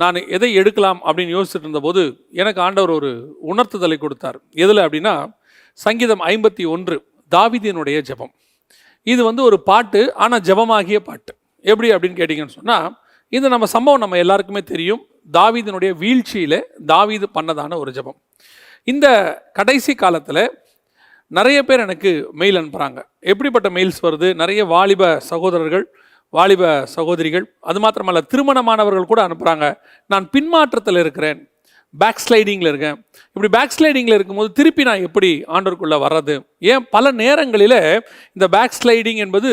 நான் எதை எடுக்கலாம் அப்படின்னு யோசிச்சுட்டு இருந்தபோது எனக்கு ஆண்டவர் ஒரு உணர்த்துதலை கொடுத்தார். எதில் அப்படின்னா சங்கீதம் ஐம்பத்தி ஒன்று தாவீதினுடைய ஜெபம். இது வந்து ஒரு பாட்டு ஆனால் ஜெபமாகிய பாட்டு. எப்படி அப்படின்னு கேட்டிங்கன்னு சொன்னால் இது நம்ம சம்பவம் நம்ம எல்லாருக்குமே தெரியும். தாவீதினுடைய வீழ்ச்சியில் தாவீது பண்ணதான ஒரு ஜெபம். இந்த கடைசி காலத்தில் நிறைய பேர் எனக்கு மெயில் அனுப்புகிறாங்க எப்படிப்பட்ட மெயில்ஸ் வருது? நிறைய வாலிப சகோதரர்கள் வாலிப சகோதரிகள் அது மாத்திரமல்ல திருமணமானவர்கள் கூட அனுப்புகிறாங்க நான் பின்மாற்றத்தில் இருக்கிறேன். பேக் ஸ்லைடிங்கில் இருக்கேன். இப்படி பேக் ஸ்லைடிங்கில் இருக்கும்போது திருப்பி நான் எப்படி ஆண்டவருக்குள்ளே வர்றது? ஏன் பல நேரங்களில் இந்த பேக் ஸ்லைடிங் என்பது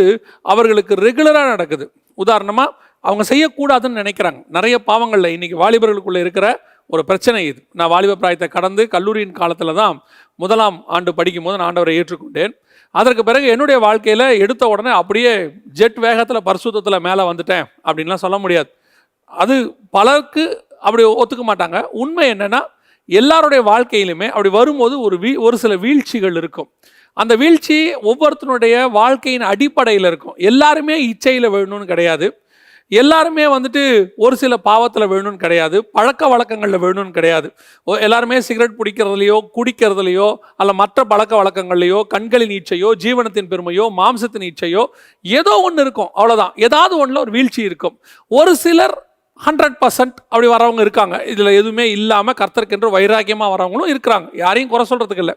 அவர்களுக்கு ரெகுலராக நடக்குது. உதாரணமாக அவங்க செய்யக்கூடாதுன்னு நினைக்கிறாங்க. நிறைய பாவங்களில் இன்றைக்கி வாலிபர்களுக்குள்ளே இருக்கிற ஒரு பிரச்சனை இது. நான் வாலிப பிராயத்தை கடந்து கல்லூரியின் காலத்தில் தான் முதலாம் ஆண்டு படிக்கும் போது நான் ஆண்டவரை ஏற்றுக்கொண்டேன். அதற்கு பிறகு என்னுடைய வாழ்க்கையில் எடுத்த உடனே அப்படியே ஜெட் வேகத்தில் பரிசுத்தத்தில் மேலே வந்துட்டேன் அப்படின்லாம் சொல்ல முடியாது. அது பலருக்கு அப்படி ஒத்துக்க மாட்டாங்க. உண்மை என்னென்னா எல்லாருடைய வாழ்க்கையிலுமே அப்படி வரும்போது ஒரு வீ ஒரு சில வீழ்ச்சிகள் இருக்கும். அந்த வீழ்ச்சி ஒவ்வொருத்தனுடைய வாழ்க்கையின் அடிப்படையில் இருக்கும். எல்லாருமே இச்சையில் வேணும்னு கிடையாது. எல்லாருமே வந்துட்டு ஒரு சில பாவத்தில் வேணும்னு கிடையாது பழக்க வழக்கங்களில் வேணும்னு கிடையாது. ஓ- எல்லாருமே சிகரெட் பிடிக்கிறதுலையோ குடிக்கிறதுலையோ அல்ல மற்ற பழக்க வழக்கங்கள்லையோ கண்களின் ஈச்சையோ ஜீவனத்தின் பெருமையோ மாம்சத்தின் ஈச்சையோ ஏதோ ஒன்று இருக்கும் அவ்வளோதான் ஏதாவது ஒன்றில் ஒரு வீழ்ச்சி இருக்கும். ஒரு சிலர் ஹண்ட்ரட் பர்சன்ட் அப்படி வரவங்க இருக்காங்க. இதில் எதுவுமே இல்லாமல் கர்த்தருக்கென்று வைராக்கியமாக வரவங்களும் இருக்கிறாங்க. யாரையும் குறை சொல்கிறதுக்கு இல்லை.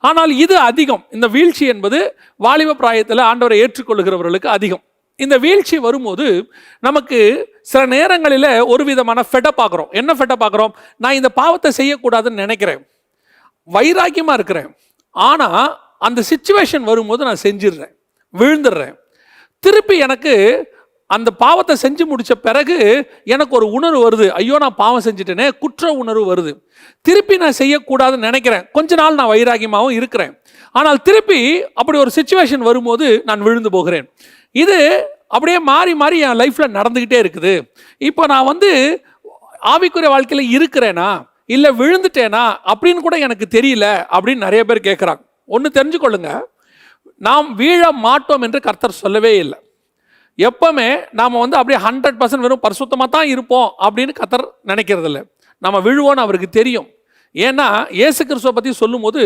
ஆனால் இது அதிகம். இந்த வீழ்ச்சி என்பது வாலிப பிராயத்தில் ஆண்டவரை ஏற்றுக்கொள்கிறவர்களுக்கு அதிகம். இந்த வீழ்ச்சி வரும்போது நமக்கு சில நேரங்களில் ஒரு விதமான ஃபெட்டை பார்க்குறோம். என்ன ஃபெட்டை பார்க்குறோம்? நான் இந்த பாவத்தை செய்யக்கூடாதுன்னு நினைக்கிறேன். வைராக்கியமாக இருக்கிறேன். ஆனால் அந்த சுச்சுவேஷன் வரும்போது நான் செஞ்சிடுறேன். விழுந்துடுறேன். திருப்பி எனக்கு அந்த பாவத்தை செஞ்சு முடித்த பிறகு எனக்கு ஒரு உணர்வு வருது. ஐயோ நான் பாவம் செஞ்சுட்டேனே குற்ற உணர்வு வருது. திருப்பி நான் செய்யக்கூடாதுன்னு நினைக்கிறேன். கொஞ்ச நாள் நான் வைராகியமாகவும் இருக்கிறேன். ஆனால் திருப்பி அப்படி ஒரு சுச்சுவேஷன் வரும்போது நான் விழுந்து போகிறேன். இது அப்படியே மாறி மாறி என் லைஃப்பில் நடந்துக்கிட்டே இருக்குது. இப்போ நான் வந்து ஆவிக்குரிய வாழ்க்கையில் இருக்கிறேனா? இல்லை விழுந்துட்டேனா? அப்படின்னு கூட எனக்கு தெரியல அப்படின்னு நிறைய பேர் கேட்குறாங்க ஒன்று தெரிஞ்சுக்கொள்ளுங்க. நாம் வீழ மாட்டோம் என்று கர்த்தர் சொல்லவே இல்லை. எப்பவுமே நாம் வந்து அப்படியே ஹண்ட்ரட் பர்சன்ட் வெறும் பரிசுத்தமாக தான் இருப்போம் அப்படின்னு கர்த்தர் நினைக்கிறதில்ல நம்ம விழுவோன்னு அவருக்கு தெரியும். ஏன்னா இயேசு கிறிஸ்துவை பற்றி சொல்லும்போது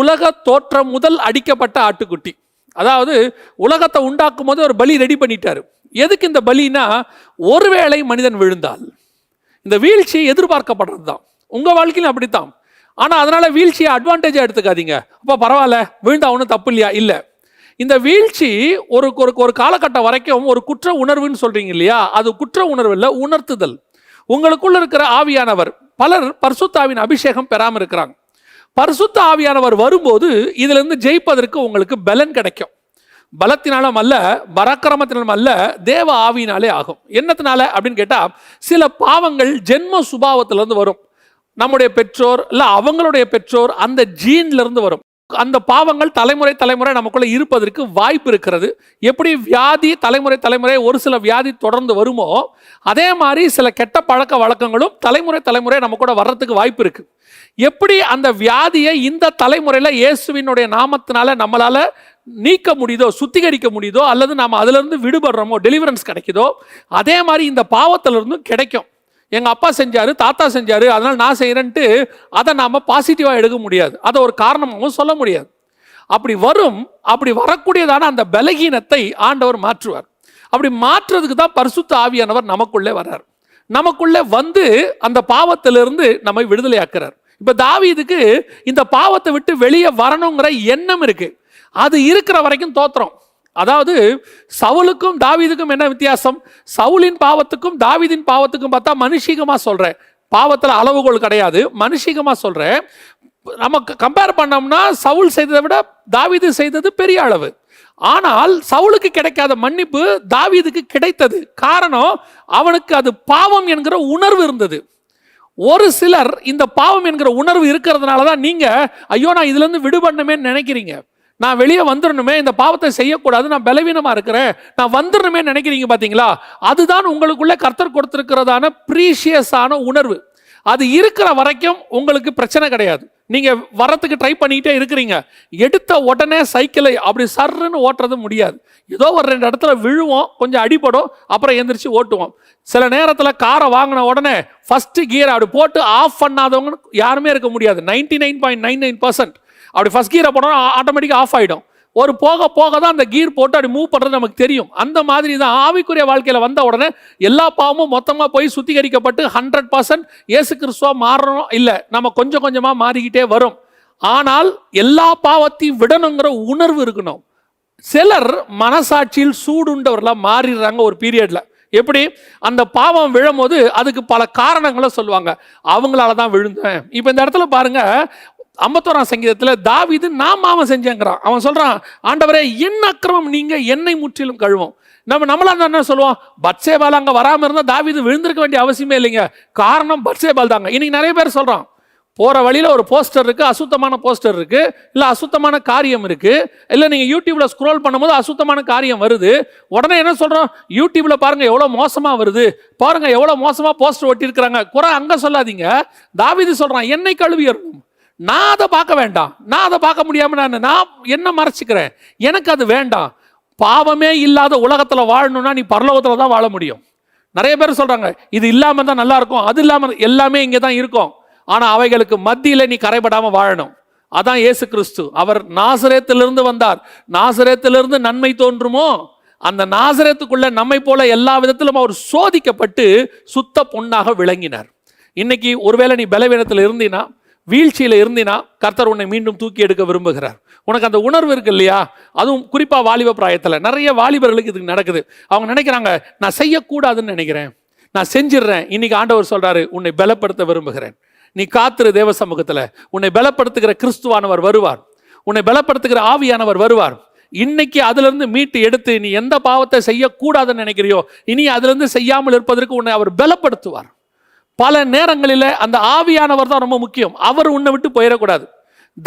உலக தோற்றம் முதல் அடிக்கப்பட்ட ஆட்டுக்குட்டி. அதாவது உலகத்தை உண்டாக்கும் போது ஒரு பலி ரெடி பண்ணிட்டார். எதுக்கு இந்த பலினா ஒருவேளை மனிதன் விழுந்தால். இந்த வீழ்ச்சி எதிர்பார்க்கப்படுறது தான் உங்கள் வாழ்க்கையிலும் அப்படித்தான். ஆனால் அதனால் வீழ்ச்சியை அட்வான்டேஜாக எடுத்துக்காதீங்க. அப்போ பரவாயில்ல விழுந்தா ஒன்றும் தப்பு இல்லையா இல்லை. இந்த வீழ்ச்சி ஒரு ஒரு ஒரு காலகட்டம் வரைக்கும் ஒரு குற்ற உணர்வுன்னு சொல்கிறீங்க இல்லையா? அது குற்ற உணர்வு இல்லை உணர்த்துதல். உங்களுக்குள்ள இருக்கிற ஆவியானவர் பலர் பர்சுத்தாவின் அபிஷேகம் பெறாமல் இருக்கிறாங்க. பரிசுத்த ஆவியானவர் வரும்போது இதிலிருந்து ஜெயிப்பதற்கு உங்களுக்கு பலன் கிடைக்கும். பலத்தினாலும் அல்ல பராக்கிரமத்தினாலும் அல்ல தேவ ஆவியினாலே ஆகும். என்னத்தினால அப்படின்னு கேட்டால் சில பாவங்கள் ஜென்ம சுபாவத்திலேருந்து வரும். நம்முடைய பெற்றோர் இல்லை அவங்களுடைய பெற்றோர் அந்த ஜீன்லேருந்து வரும். அந்த பாவங்கள் தலைமுறை தலைமுறை நமக்குள்ளே இருப்பதற்கு வாய்ப்பு இருக்கிறது. எப்படி வியாதி தலைமுறை தலைமுறை ஒரு சில வியாதி தொடர்ந்து வருமோ அதே மாதிரி சில கெட்ட பழக்க வழக்கங்களும் தலைமுறை தலைமுறை நம்ம கூட வர்றதுக்கு வாய்ப்பு இருக்கு. எப்படி அந்த வியாதியை இந்த தலைமுறையில் இயேசுவினுடைய நாமத்தினால நம்மளால் நீக்க முடியுதோ சுத்திகரிக்க முடியுதோ அல்லது நாம் அதுலேருந்து விடுபடுறோமோ டெலிவரன்ஸ் கிடைக்குதோ அதே மாதிரி இந்த பாவத்திலிருந்தும் கிடைக்கும். எங்கள் அப்பா செஞ்சார் தாத்தா செஞ்சார் அதனால் நான் செய்கிறேன்ட்டு அதை நாம் பாசிட்டிவாக எடுக்க முடியாது. அதை ஒரு காரணமாகவும் சொல்ல முடியாது. அப்படி வரும் அப்படி வரக்கூடியதான அந்த பலகீனத்தை ஆண்டவர் மாற்றுவார். அப்படி மாற்றுறதுக்கு தான் பரிசுத்த ஆவியானவர் நமக்குள்ளே வர்றார். நமக்குள்ளே வந்து அந்த பாவத்திலிருந்து நம்மை விடுதலையாக்குறார். இப்போ தாவீதுக்கு இந்த பாவத்தை விட்டு வெளியே வரணுங்கிற எண்ணம் இருக்குது அது இருக்கிற வரைக்கும் தோத்துறோம் அதாவது சவுலுக்கும் தாவீதுக்கும் என்ன வித்தியாசம்? சவுலின் பாவத்துக்கும் தாவிதின் பாவத்துக்கும் பார்த்தா மனுஷீகமாக சொல்கிறேன் பாவத்தில் அளவுகோல் கிடையாது. மனுஷீகமாக சொல்கிறேன் நம்ம கம்பேர் பண்ணோம்னா சவுல் செய்ததை விட தாவீது செய்தது பெரிய அளவு. ஆனால் சவுலுக்கு கிடைக்காத மன்னிப்பு தாவீதுக்கு கிடைத்தது. காரணம் அவனுக்கு அது பாவம் என்கிற உணர்வு இருந்தது. ஒரு சிலர் இந்த பாவம் என்கிற உணர்வு இருக்கிறதுனால தான் நீங்கள் ஐயோ நான் இதுலேருந்து விடுபடணுமே நினைக்கிறீங்க. நான் வெளியே வந்துடணுமே இந்த பாவத்தை செய்யக்கூடாது நான் பலவீனமாக இருக்கிறேன் நான் வந்துடணுமே நினைக்கிறீங்க பார்த்தீங்களா அதுதான் உங்களுக்குள்ள கர்த்தர் கொடுத்துருக்கிறதான ப்ரீஷியஸான உணர்வு. அது இருக்கிற வரைக்கும் உங்களுக்கு பிரச்சனை கிடையாது. நீங்கள் வரத்துக்கு ட்ரை பண்ணிக்கிட்டே இருக்கிறீங்க. எடுத்த உடனே சைக்கிளை அப்படி சர்ன்னு ஓட்டுறது முடியாது. ஏதோ ஒரு ரெண்டு இடத்துல விழுவோம் கொஞ்சம் அடிபடும் அப்புறம் எந்திரிச்சு ஓட்டுவோம். சில நேரத்தில் காரை வாங்கின உடனே ஃபஸ்ட்டு கியர் அப்படி போட்டு ஆஃப் பண்ணாதவங்க யாருமே இருக்க முடியாது. Ninety nine point nine nine percent அப்படி ஃபஸ்ட் கீரை போனோம் ஆட்டோமேட்டிக்காக ஆஃப் ஆகிடும் ஒரு போக போக தான் அந்த கீர் போட்டு அப்படி மூவ் பண்ணுறது நமக்கு தெரியும். அந்த மாதிரி தான் ஆவிக்குரிய வாழ்க்கையில் வந்த உடனே எல்லா பாவமும் மொத்தமாக போய் சுத்திகரிக்கப்பட்டு ஹண்ட்ரட் பர்சன்ட் ஏசு கிறிஸ்துவாக மாறணும் இல்லை நம்ம கொஞ்சம் கொஞ்சமாக மாறிக்கிட்டே வரும். ஆனால் எல்லா பாவத்தையும் விடணுங்கிற உணர்வு இருக்கணும். சிலர் மனசாட்சியில் சூடுண்டவர்களாக மாறிடுறாங்க ஒரு பீரியடில் எப்படி? அந்த பாவம் விழும்போது அதுக்கு பல காரணங்களை சொல்லுவாங்க. அவங்களால தான் விழுந்தேன். இப்போ இந்த இடத்துல பாருங்க ஐம்பத்தோராம் சங்கீதத்தில் தாவிது நான் மாமன் செஞ்சேங்கிறான் அவன் சொல்கிறான் ஆண்டவரே என் அக்கிரமம் நீங்கள் என்னை முற்றிலும் கழுவோம். நம்ம நம்மளா இருந்தால் என்ன சொல்லுவோம்? பட்சேபால் அங்கே வராமல் இருந்தால் தாவிது விழுந்திருக்க வேண்டிய அவசியமே இல்லைங்க. காரணம் பட்சேபால் தாங்க. இன்றைக்கி நிறைய பேர் சொல்கிறான் போகிற வழியில் ஒரு போஸ்டர் இருக்குது அசுத்தமான போஸ்டர் இருக்குது இல்லை அசுத்தமான காரியம் இருக்குது இல்லை நீங்கள் யூடியூப்பில் ஸ்க்ரோல் பண்ணும்போது அசுத்தமான காரியம் வருது உடனே என்ன சொல்கிறோம் யூடியூப்பில் பாருங்கள் எவ்வளோ மோசமாக வருது. பாருங்கள் எவ்வளோ மோசமாக போஸ்டர் ஒட்டியிருக்கிறாங்க. குறை அங்கே சொல்லாதீங்க. தாவீது சொல்கிறான் என்னை கழுவி இருக்கும் நான் அதை பார்க்க வேண்டாம். நான் அதை பார்க்க முடியாமல் நான் நான் என்ன மறைச்சிக்கிறேன்? எனக்கு அது வேண்டாம். பாவமே இல்லாத உலகத்தில் வாழணும்னா நீ பரலோகத்தில் தான் வாழ முடியும். நிறைய பேர் சொல்கிறாங்க இது இல்லாமல் தான் நல்லா இருக்கும் அது இல்லாமல் எல்லாமே இங்கே தான் இருக்கும். ஆனால் அவைகளுக்கு மத்தியில் நீ கரைபடாமல் வாழணும். அதான் இயேசு கிறிஸ்து. அவர் நாசரேத்திலிருந்து வந்தார். நாசரேத்திலிருந்து நன்மை தோன்றுமோ? அந்த நாசரேத்துக்குள்ள நம்மை போல எல்லா விதத்திலும் அவர் சோதிக்கப்பட்டு சுத்த பொண்ணாக விளங்கினார். இன்னைக்கு ஒருவேளை நீ பலவீனத்தில் இருந்தினா வீழ்ச்சியில் இருந்தினா கர்த்தர் உன்னை மீண்டும் தூக்கி எடுக்க விரும்புகிறார். உனக்கு அந்த உணர்வு இருக்கு இல்லையா? அதுவும் குறிப்பாக வாலிப பிராயத்தில். நிறைய வாலிபர்களுக்கு இதுக்கு நடக்குது. அவங்க நினைக்கிறாங்க நான் செய்யக்கூடாதுன்னு நினைக்கிறேன். நான் செஞ்சிடுறேன். இன்னைக்கு ஆண்டவர் சொல்கிறாரு உன்னை பலப்படுத்த விரும்புகிறேன். நீ காத்திரு தேவ சமூகத்தில் உன்னை பலப்படுத்துகிற கிறிஸ்துவானவர் வருவார். உன்னை பலப்படுத்துகிற ஆவியானவர் வருவார். இன்னைக்கு அதிலிருந்து மீட்டு எடுத்து நீ எந்த பாவத்தை செய்யக்கூடாதுன்னு நினைக்கிறியோ இனி அதிலிருந்து செய்யாமல் இருப்பதற்கு உன்னை அவர் பலப்படுத்துவார். பல நேரங்களில் அந்த ஆவியானவர் தான் ரொம்ப முக்கியம். அவர் உன்னை விட்டு போயிடக்கூடாது.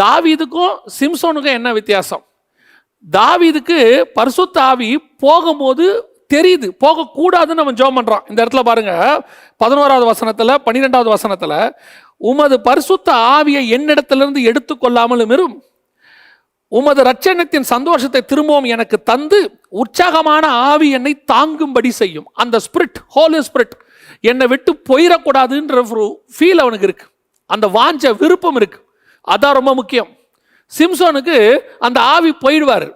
தாவீதுக்கும் சிம்சோனுக்கும் என்ன வித்தியாசம்? தாவீதுக்கு பரிசுத்த ஆவி போகும்போது தெரியுது. போகக்கூடாதுன்னு அவன் ஜோம் பண்ணுறான் இந்த இடத்துல பாருங்க. பதினோராவது வசனத்தில் பன்னிரெண்டாவது வசனத்தில் உமது பரிசுத்த ஆவியை என்னிடத்திலிருந்து எடுத்துக்கொள்ளாமலும் இரும். உமது ரட்சணத்தின் சந்தோஷத்தை திரும்பவும் எனக்கு தந்து உற்சாகமான ஆவி என்னை தாங்கும்படி செய்யும். அந்த ஸ்பிரிட் ஹோலி ஸ்பிரிட் என்னை விட்டு போயிடக்கூடாதுன்ற ஒரு ஃபீல் அவனுக்கு இருக்கு. அந்த வாஞ்ச விருப்பம் இருக்கு. அதான் ரொம்ப முக்கியம். சிம்சோனுக்கு அந்த ஆவி போயிடுவார்.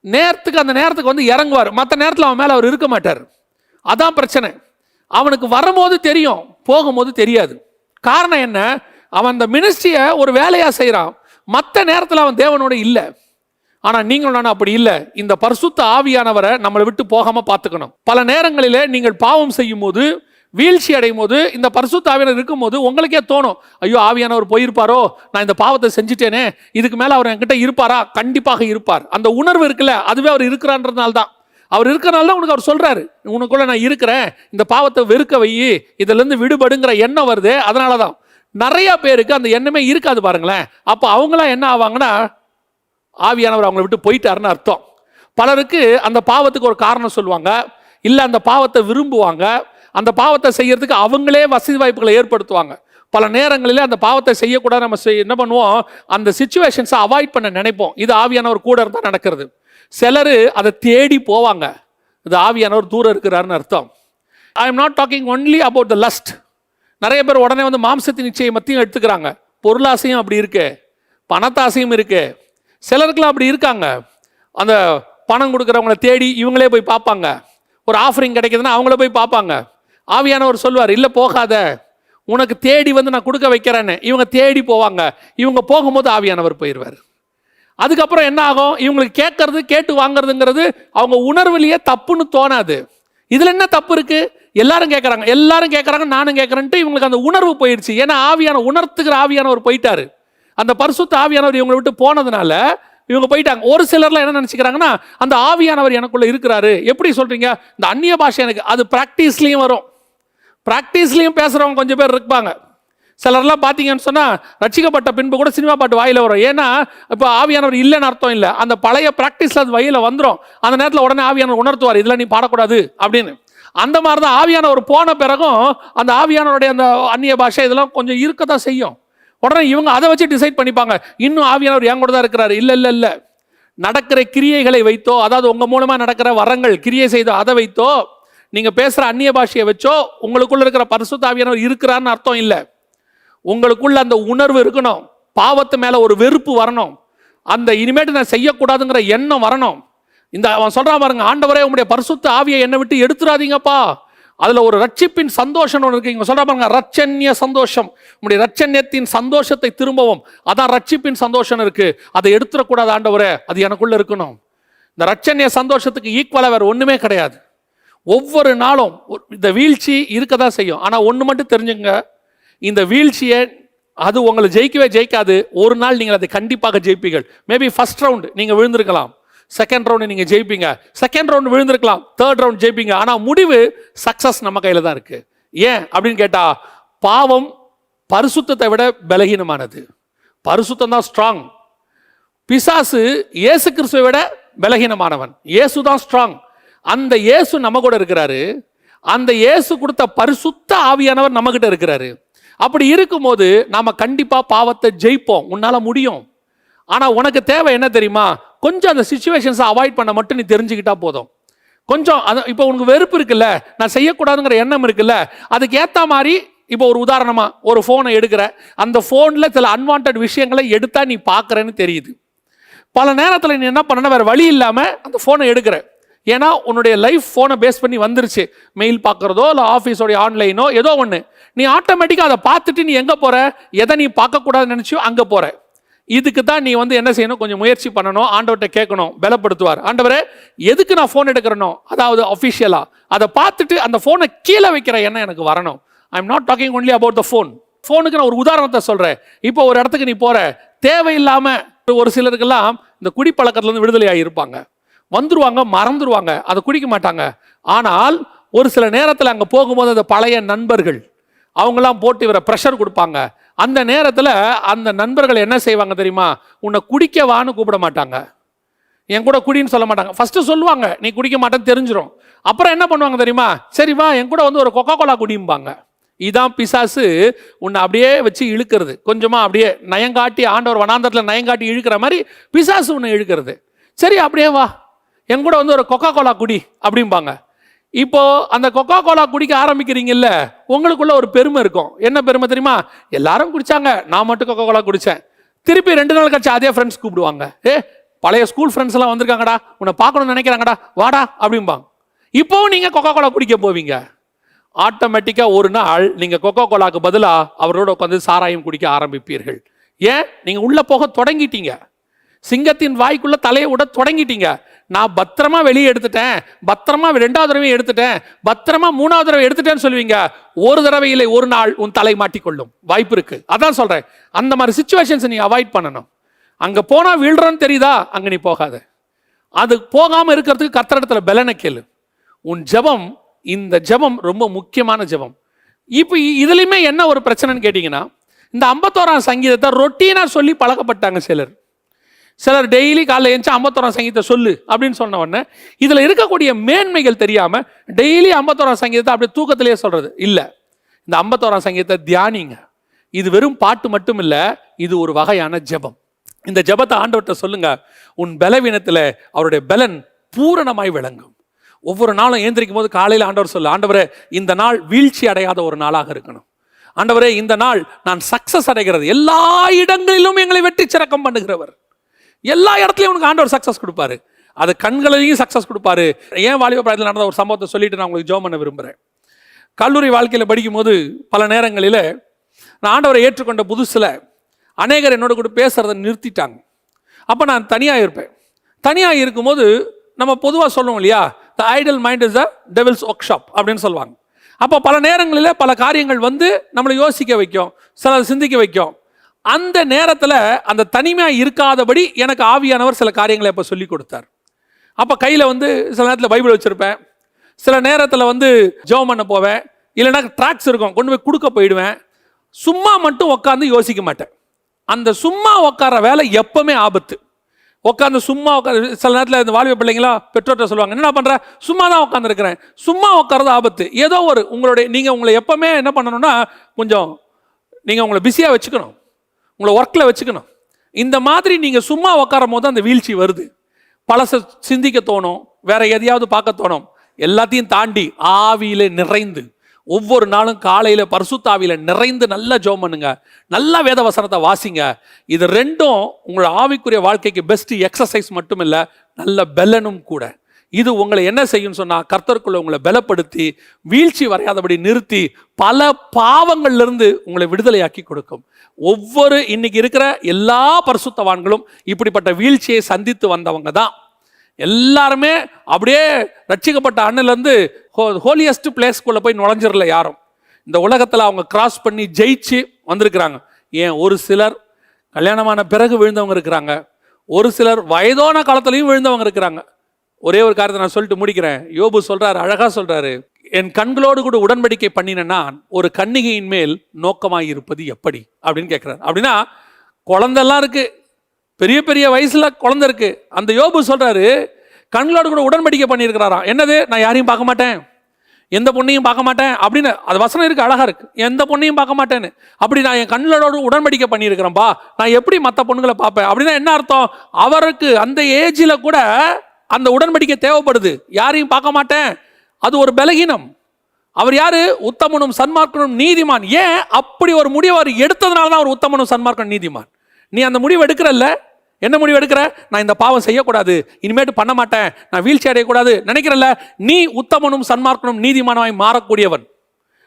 நேரத்துக்கு அந்த நேரத்துக்கு வந்து இறங்குவார். மற்ற நேரத்தில் அவன் மேலே அவர் இருக்க மாட்டார். அதான் பிரச்சனை. அவனுக்கு வரும்போது தெரியும் போகும்போது தெரியாது. காரணம் என்ன? அவன் அந்த மினிஸ்ட்ரியை ஒரு வேலையாக செய்கிறான் மற்ற நேரத்தில் அவன் தேவனோட இல்லை. ஆனால் நீங்கள் நான் அப்படி இல்லை. இந்த பரிசுத்த ஆவியானவரை நம்மளை விட்டு போகாமல் பார்த்துக்கணும். பல நேரங்களிலே நீங்கள் பாவம் செய்யும் போது வீழ்ச்சி அடையும் போது இந்த பரிசுத்த ஆவியானவர் இருக்கும்போது உங்களுக்கே தோணும் ஐயோ ஆவியானவர் போயிருப்பாரோ? நான் இந்த பாவத்தை செஞ்சுட்டேனே. இதுக்கு மேலே அவர் என்கிட்ட இருப்பாரா? கண்டிப்பாக இருப்பார். அந்த உணர்வு இருக்குல்ல அதுவே அவர் இருக்கிறான்றதுனால தான். அவர் இருக்கிறனால தான் உனக்கு அவர் சொல்கிறாரு உனக்குள்ள நான் இருக்கிறேன் இந்த பாவத்தை வெறுக்க வை இதுலேருந்து விடுபடுங்கிற எண்ணம் வருது அதனால தான். நிறைய பேருக்கு அந்த எண்ணமே இருக்காது பாருங்களேன். அப்போ அவங்களாம் என்ன ஆவாங்கன்னா ஆவியானவர் அவங்கள விட்டு போயிட்டாருன்னு அர்த்தம். பலருக்கு அந்த பாவத்துக்கு ஒரு காரணம் சொல்லுவாங்க இல்லை அந்த பாவத்தை விரும்புவாங்க அந்த பாவத்தை செய்யறதுக்கு அவங்களே வசதி வாய்ப்புகளை ஏற்படுத்துவாங்க. பல நேரங்களில் அந்த பாவத்தை செய்யக்கூடாது நம்ம செய்- என்ன பண்ணுவோம்? அந்த சுச்சுவேஷன்ஸை அவாய்ட் பண்ண நினைப்போம். இது ஆவியானவர் கூட இருந்தால் நடக்கிறது. சிலர் அதை தேடி போவாங்க. இது ஆவியானவர் தூரம் இருக்கிறாருன்னு அர்த்தம். I am not talking only about the lust நிறைய பேர் உடனே வந்து மாம்சத்தின் நிச்சயம் மத்தியும் எடுத்துக்கிறாங்க. பொருளாசையும் அப்படி இருக்கு. பணத்தாசையும் இருக்கு. சிலருக்குலாம் அப்படி இருக்காங்க. அந்த பணம் கொடுக்குறவங்கள தேடி இவங்களே போய் பார்ப்பாங்க. ஒரு ஆஃபரிங் கிடைக்குதுன்னா அவங்கள போய் பார்ப்பாங்க. ஆவியானவர் சொல்லுவார் இல்லை போகாத. உனக்கு தேடி வந்து நான் கொடுக்க வைக்கிறேன்னு. இவங்க தேடி போவாங்க. இவங்க போகும்போது ஆவியானவர் போயிடுவார் அதுக்கப்புறம் என்ன ஆகும்? இவங்களுக்கு கேட்கறது கேட்டு வாங்குறதுங்கிறது அவங்க உணர்வுலையே தப்புன்னு தோணாது. இதில் என்ன தப்பு இருக்குது எல்லாரும் கேட்குறாங்க எல்லாரும் கேட்குறாங்க நானும் கேட்குறேன்ட்டு இவங்களுக்கு அந்த உணர்வு போயிடுச்சு ஏன்னா ஆவியான உணர்த்துக்கிற ஆவியானவர் போயிட்டாரு. அந்த பரிசுத்த ஆவியானவர் இவங்களை விட்டு போனதுனால இவங்க போயிட்டாங்க. ஒரு சிலர்லாம் என்ன நினச்சிக்கிறாங்கன்னா அந்த ஆவியானவர் எனக்குள்ளே இருக்கிறாரு. எப்படி சொல்கிறீங்க இந்த அந்நிய பாஷை எனக்கு அது ப்ராக்டிஸ்லேயும் வரும். ப்ராக்டிஸ்லேயும் பேசுறவங்க கொஞ்சம் பேர் இருப்பாங்க. சிலர்லாம் பார்த்தீங்கன்னு சொன்னால் ரட்சிக்கப்பட்ட பின்பு கூட சினிமா பாட்டு வாயில் வரும். ஏன்னா இப்போ ஆவியானவர் இல்லைன்னு அர்த்தம் இல்லை. அந்த பழைய ப்ராக்டிஸில் அது வயலில் வந்துடும் அந்த நேரத்தில் உடனே ஆவியானவர் உணர்த்துவார் இதெல்லாம் நீ பாடக்கூடாது அப்படின்னு. அந்த மாதிரி தான் ஆவியானவர் போன பிறகும் அந்த ஆவியானவருடைய அந்த அந்நிய பாஷை இதெல்லாம் கொஞ்சம் இருக்க தான் செய்யும். உடனே இவங்க அதை வச்சு டிசைட் பண்ணிப்பாங்க. இன்னும் ஆவியானவர் என் கூட தான் இருக்கிறாரு. இல்லை இல்லை இல்லை. நடக்கிற கிரியைகளை வைத்தோ அதாவது உங்கள் மூலமாக நடக்கிற வரங்கள் கிரியை செய்தோ அதை வைத்தோ நீங்கள் பேசுகிற அந்நிய பாஷையை வச்சோ உங்களுக்குள்ள இருக்கிற பரிசுத்தாவியானவர் இருக்கிறான்னு அர்த்தம் இல்லை. உங்களுக்குள்ள அந்த உணர்வு இருக்கணும். பாவத்து மேலே ஒரு வெறுப்பு வரணும். அந்த இனிமேட்டு நான் செய்யக்கூடாதுங்கிற எண்ணம் வரணும். இந்த அவன் சொல்கிறான் பாருங்க ஆண்டவரே உங்களுடைய பரிசுத்த ஆவியை என்னை விட்டு எடுத்துடாதீங்கப்பா அதில் ஒரு ரட்சிப்பின் சந்தோஷம் ஒன்று இருக்கு. இங்கே சொல்கிற பாருங்க ரட்சண்ய சந்தோஷம். உங்களுடைய ரட்சன்யத்தின் சந்தோஷத்தை திரும்பவும் அதான் ரட்சிப்பின் சந்தோஷம் இருக்குது அதை எடுத்துடக்கூடாது ஆண்டவரே அது எனக்குள்ளே இருக்கணும். இந்த ரட்சன்ய சந்தோஷத்துக்கு ஈக்குவலாக வேறு ஒன்றுமே கிடையாது. ஒவ்வொரு நாளும் இந்த வீழ்ச்சி இருக்க தான் செய்யும். ஆனால் ஒன்று மட்டும் தெரிஞ்சுங்க. இந்த வீழ்ச்சியை அது உங்களை ஜெயிக்கவே ஜெயிக்காது. ஒரு நாள் நீங்கள் அதை கண்டிப்பாக ஜெயிப்பீர்கள். மேபி ஃபர்ஸ்ட் ரவுண்ட் நீங்கள் விழுந்திருக்கலாம். செகண்ட் ரவுண்டு நீங்கள் ஜெயிப்பீங்க. செகண்ட் ரவுண்ட் விழுந்திருக்கலாம். தேர்ட் ரவுண்ட் ஜெயிப்பீங்க. ஆனால் முடிவு சக்ஸஸ் நம்ம கையில் தான் இருக்குது ஏன்? அப்படின்னு கேட்டால் பாவம் பரிசுத்தத்தை விட பலகீனமானது. பரிசுத்தம் தான் ஸ்ட்ராங் பிசாசு இயேசு கிறிஸ்துவை விட பலகீனமானவன். இயேசு தான் ஸ்ட்ராங் அந்த இயேசு நம்ம கூட இருக்கிறாரு. அந்த இயேசு கொடுத்த பரிசுத்த ஆவியானவர் நம்ம கிட்ட இருக்கிறாரு. அப்படி இருக்கும்போது நாம கண்டிப்பா பாவத்தை ஜெயிப்போம். உன்னால முடியும். ஆனா உனக்கு தேவை என்ன தெரியுமா? கொஞ்சம் அந்த சுச்சுவேஷன்ஸை அவாய்ட் பண்ண மட்டும் நீ தெரிஞ்சுக்கிட்டா போதும். கொஞ்சம் அது இப்போ உனக்கு வெறுப்பு இருக்குல்ல? நான் செய்யக்கூடாதுங்கிற எண்ணம் இருக்குல்ல? அதுக்கு ஏற்ற மாதிரி இப்போ ஒரு உதாரணமாக ஒரு ஃபோனை எடுக்கிற. அந்த ஃபோனில் சில அன்வான்ட் விஷயங்களை எடுத்தா நீ பார்க்குறேன்னு தெரியுது. பல நேரத்தில் நீ என்ன பண்ணனா வேறு வழி இல்லாமல் அந்த ஃபோனை எடுக்கிற. ஏன்னா உன்னுடைய லைஃப் ஃபோனை பேஸ் பண்ணி வந்துருச்சு. மெயில் பார்க்குறதோ இல்லை ஆஃபீஸோடைய ஆன்லைனோ ஏதோ ஒன்று நீ ஆட்டோமேட்டிக்காக அதை பார்த்துட்டு நீ எங்கே போகிற எதை நீ பார்க்கக்கூடாதுன்னு நினச்சியோ அங்கே போகிற இதுக்கு தான் நீ வந்து என்ன செய்யணும்? கொஞ்சம் முயற்சி பண்ணணும். ஆண்டவர்கிட்ட கேட்கணும். பலப்படுத்துவார். ஆண்டவரே எதுக்கு நான் ஃபோன் எடுக்கிறனோ? அதாவது அஃபிஷியலாக அதை பார்த்துட்டு அந்த ஃபோனை கீழே வைக்கிற எண்ணம் எனக்கு வரணும். I am not talking only about the phone ஃபோனுக்கு நான் ஒரு உதாரணத்தை சொல்கிறேன் இப்போ ஒரு இடத்துக்கு நீ போகிற தேவையில்லாமல் ஒரு சிலருக்கெல்லாம் இந்த குடிப்பழக்கத்துலேருந்து விடுதலையாக இருப்பாங்க வந்துருவாங்க மறந்துடுவாங்க அதை குடிக்க மாட்டாங்க. ஆனால் ஒரு சில நேரத்தில் அங்கே போகும்போது அந்த பழைய நண்பர்கள் அவங்கெல்லாம் போட்டு இவரை ப்ரெஷர் கொடுப்பாங்க. அந்த நேரத்தில் அந்த நண்பர்கள் என்ன செய்வாங்க தெரியுமா? உன்னை குடிக்க வான்னு கூப்பிட மாட்டாங்க. என் கூட குடின்னு சொல்ல மாட்டாங்க. ஃபஸ்ட்டு சொல்லுவாங்க நீ குடிக்க மாட்டேன்னு தெரிஞ்சிடும் அப்புறம் என்ன பண்ணுவாங்க தெரியுமா? சரி வா என் கூட வந்து ஒரு கொக்கோ கோலா குடியும்பாங்க இதான் பிசாசு உன்னை அப்படியே வச்சு இழுக்கிறது. கொஞ்சமாக அப்படியே நயங்காட்டி ஆண்டவர் வனாந்தரத்தில் நயங்காட்டி இழுக்கிற மாதிரி பிசாசு உன்னை இழுக்கிறது. சரி அப்படியே வா. என் கூட வந்து ஒரு கொக்கோ கோலா குடி அப்படிம்பாங்க. இப்போ அந்த கொக்கோ கோலா குடிக்க ஆரம்பிக்கிறீங்கல்ல உங்களுக்குள்ள ஒரு பெருமை இருக்கும். என்ன பெருமை தெரியுமா? எல்லாரும் குடிச்சாங்க. நான் மட்டும் கொக்கோ கோலா குடித்தேன் திருப்பி ரெண்டு நாள் கழிச்சு அதே ஃப்ரெண்ட்ஸ் கூப்பிடுவாங்க. ஏ பழைய ஸ்கூல் ஃப்ரெண்ட்ஸ் எல்லாம் வந்திருக்காங்கடா. உன்னை பார்க்கணும்னு நினைக்கிறாங்கடா. வாடா அப்படிம்பாங்க. இப்போவும் நீங்கள் கொக்கோ கோலா குடிக்க போவீங்க. ஆட்டோமேட்டிக்காக ஒரு நாள் நீங்கள் கொக்கோ கோலாக்கு பதிலாக அவரோட உட்காந்து சாராயம் குடிக்க ஆரம்பிப்பீர்கள். ஏன்? நீங்கள் உள்ளே போக தொடங்கிட்டீங்க. சிங்கத்தின் வாய்க்குள்ள தலையை விட தொடங்கிட்டீங்க. நான் பத்திரமா வெளியே எடுத்துட்டேன். பத்திரமா ரெண்டாவது தடவையும் எடுத்துட்டேன். பத்திரமா மூணாவது தடவை எடுத்துட்டேன்னு சொல்லுவீங்க. ஒரு தடவை இல்லை ஒரு நாள் உன் தலை மாட்டிக்கொள்ளும். வாய்ப்பு இருக்கு. அதான் சொல்றேன். அந்த மாதிரி சுச்சுவேஷன்ஸ் நீ அவாய்ட் பண்ணணும். அங்க போனா வீழ்றன்னு தெரியுதா? அங்க நீ போகாத. அது போகாம இருக்கிறதுக்கு கர்த்தரிடத்துல பலனை கேளு. உன் ஜெபம் இந்த ஜெபம் ரொம்ப முக்கியமான ஜெபம். இப்போ இதுலையுமே என்ன ஒரு பிரச்சனைன்னு கேட்டிங்கன்னா இந்த ஐம்பத்தோராம் சங்கீதத்தை ரொட்டீனாக சொல்லி பழக்கப்பட்டாங்க சிலர். சிலர் டெய்லி காலைல எழுந்துச்சு ஐம்பத்தோரம் சங்கீதத்தை சொல்லு அப்படின்னு சொன்ன உடனே இதில் இருக்கக்கூடிய மேன்மைகள் தெரியாமல் டெய்லி ஐம்பத்தோரம் சங்கீதத்தை அப்படியே தூக்கத்திலேயே சொல்கிறது இல்லை. இந்த ஐம்பத்தோரம் சங்கீதத்தை தியானிங்க. இது வெறும் பாட்டு மட்டும் இல்லை இது ஒரு வகையான ஜெபம். இந்த ஜெபத்தை ஆண்டவர்கிட்ட சொல்லுங்க. உன் பலவீனத்தில் அவருடைய பலன் பூரணமாய் விளங்கும். ஒவ்வொரு நாளும் ஏந்திரிக்கும் போது காலையில் ஆண்டவர் சொல்லு ஆண்டவரே இந்த நாள் வீழ்ச்சி அடையாத ஒரு நாளாக இருக்கணும். ஆண்டவரே இந்த நாள் நான் சக்சஸ் அடைகிறது. எல்லா இடங்களிலும் எங்களை வெற்றி சிறக்கம் பண்ணுகிறவர். எல்லா இடத்துலையும் உனக்கு ஆண்டவர் சக்ஸஸ் கொடுப்பாரு. அது கண்களையும் சக்ஸஸ் கொடுப்பாரு. ஏன் வாலிப பிராயத்தில் நடந்த ஒரு சம்பவத்தை சொல்லிட்டு நான் உங்களுக்கு ஜோம் பண்ண விரும்புகிறேன் கல்லூரி வாழ்க்கையில் படிக்கும்போது பல நேரங்களில் நான் ஆண்டவரை ஏற்றுக்கொண்ட புதுசில் அநேகர் என்னோட கூட பேசுகிறத நிறுத்திட்டாங்க. அப்போ நான் தனியாக இருப்பேன். தனியாக இருக்கும்போது நம்ம பொதுவாக சொல்லுவோம் இல்லையா? The idle mind is the devil's workshop அப்படின்னு சொல்லுவாங்க. அப்போ பல நேரங்களில் பல காரியங்கள் வந்து நம்மளை யோசிக்க வைக்கும். சில சிந்திக்க வைக்கும். அந்த நேரத்தில் அந்த தனிமையாக இருக்காதபடி எனக்கு ஆவியானவர் சில காரியங்களை அப்போ சொல்லி கொடுத்தார். அப்போ கையில் வந்து சில நேரத்தில் பைபிள் வச்சுருப்பேன். சில நேரத்தில் வந்து ஜெபம் பண்ண போவேன். இல்லைன்னா ட்ராக்ஸ் இருக்கும். கொண்டு போய் கொடுக்க போயிடுவேன். சும்மா மட்டும் உட்காந்து யோசிக்க மாட்டேன். அந்த சும்மா உட்கார வேலை எப்பவுமே ஆபத்து. உட்காந்து சும்மா உட்காந்து சில நேரத்தில் இந்த வாலிப பிள்ளைங்களா பெற்றோர்கிட்ட சொல்லுவாங்க என்ன பண்ணுறேன் சும்மா தான் உட்காந்துருக்கிறேன் சும்மா உட்காரது ஆபத்து. ஏதோ ஒரு உங்களுடைய நீங்கள் உங்களை எப்பவுமே என்ன பண்ணணும்னா கொஞ்சம் நீங்கள் உங்களை பிஸியாக வச்சுக்கணும். உங்களை ஒர்க்கில் வச்சுக்கணும். இந்த மாதிரி நீங்கள் சும்மா உட்காரும் போது அந்த வீழ்ச்சி வருது. பழச சிந்திக்க தோணும் வேற எதையாவது பார்க்க தோணும். எல்லாத்தையும் தாண்டி ஆவியில நிறைந்து ஒவ்வொரு நாளும் காலையில் பரிசுத்தாவியில நிறைந்து நல்லா ஜோம் பண்ணுங்க. நல்லா வேத வசனத்தை வாசிங்க. இது ரெண்டும் உங்களோட ஆவிக்குரிய வாழ்க்கைக்கு பெஸ்ட் எக்ஸசைஸ் மட்டும் இல்லை நல்ல பெலனும் கூட. இது உங்களை என்ன செய்யும் சொன்னால் கர்த்தருக்குள்ள உங்களை பலப்படுத்தி வீழ்ச்சி வரையாதபடி நிறுத்தி பல பாவங்கள்லேருந்து உங்களை விடுதலையாக்கி கொடுக்கும். ஒவ்வொரு இன்னைக்கு இருக்கிற எல்லா பரிசுத்தவான்களும் இப்படிப்பட்ட வீழ்ச்சியை சந்தித்து வந்தவங்க தான். எல்லாருமே அப்படியே ரட்சிக்கப்பட்ட அண்ணிலேருந்து ஹோ ஹோலியஸ்ட் பிளேஸ்க்குள்ளே போய் நுழைஞ்சிடல யாரும். இந்த உலகத்தில் அவங்க கிராஸ் பண்ணி ஜெயிச்சு வந்திருக்கிறாங்க. ஏன்? ஒரு சிலர் கல்யாணமான பிறகு விழுந்தவங்க இருக்கிறாங்க. ஒரு சிலர் வயதான காலத்துலேயும் விழுந்தவங்க இருக்கிறாங்க. ஒரே ஒரு காரியத்தை நான் சொல்லிட்டு முடிக்கிறேன். யோபு சொல்றாரு அழகா சொல்றாரு என் கண்களோடு கூட உடன்படிக்கை பண்ணின நான் ஒரு கன்னிகையின் மேல் நோக்கமாக இருப்பது எப்படி? அப்படின்னு கேட்குறாரு அப்படின்னா குழந்தெல்லாம் இருக்கு. பெரிய பெரிய வயசுல குழந்தை இருக்கு. அந்த யோபு சொல்றாரு கண்களோடு கூட உடன்படிக்கை பண்ணியிருக்கிறாராம் என்னது? நான் யாரையும் பார்க்க மாட்டேன். எந்த பொண்ணையும் பார்க்க மாட்டேன். அப்படின்னு அது வசனம் இருக்குது அழகாக இருக்குது எந்த பொண்ணையும் பார்க்க மாட்டேன்னு. அப்படி நான் என் கண்களோடு உடன்படிக்கை பண்ணியிருக்கிறேன்ப்பா நான் எப்படி மற்ற பொண்ணுங்களை பார்ப்பேன்? அப்படின்னா என்ன அர்த்தம்? அவருக்கு அந்த ஏஜில் கூட அந்த உடன்படிக்கை தேவைப்படுது. யாரையும் பார்க்க மாட்டேன். அது ஒரு பலகீனம். அவர் யாரு? உத்தமனும் சன்மார்க்கனும் நீதிமான். ஏன் அப்படி ஒரு முடிவு அவர் எடுத்ததுனால தான் அவர் உத்தமனும் சன்மார்க்கனும் நீதிமான்? நீ அந்த முடிவு எடுக்கிறல்ல. என்ன முடிவு எடுக்கிற? நான் இந்த பாவம் செய்யக்கூடாது. இனிமேட்டு பண்ண மாட்டேன். நான் வீழ்ச்சி அடையக்கூடாது. நினைக்கிறல்ல? நீ உத்தமனும் சன்மார்க்கனும் நீதிமானவாய் மாறக்கூடியவன்.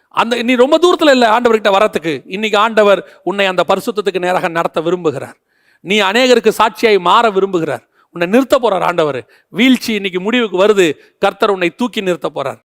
அந்த நீ ரொம்ப தூரத்தில் இல்லை ஆண்டவர்கிட்ட வரத்துக்கு. இன்னைக்கு ஆண்டவர் உன்னை அந்த பரிசுத்தத்துக்கு நேராக நடத்த விரும்புகிறார். நீ அநேகருக்கு சாட்சியாய் மாற விரும்புகிறார். உன்னை நிறுத்த போறார் ஆண்டவர். வீழ்ச்சி இன்னைக்கு முடிவுக்கு வருது. கர்த்தர் உன்னை தூக்கி நிறுத்த போறார்.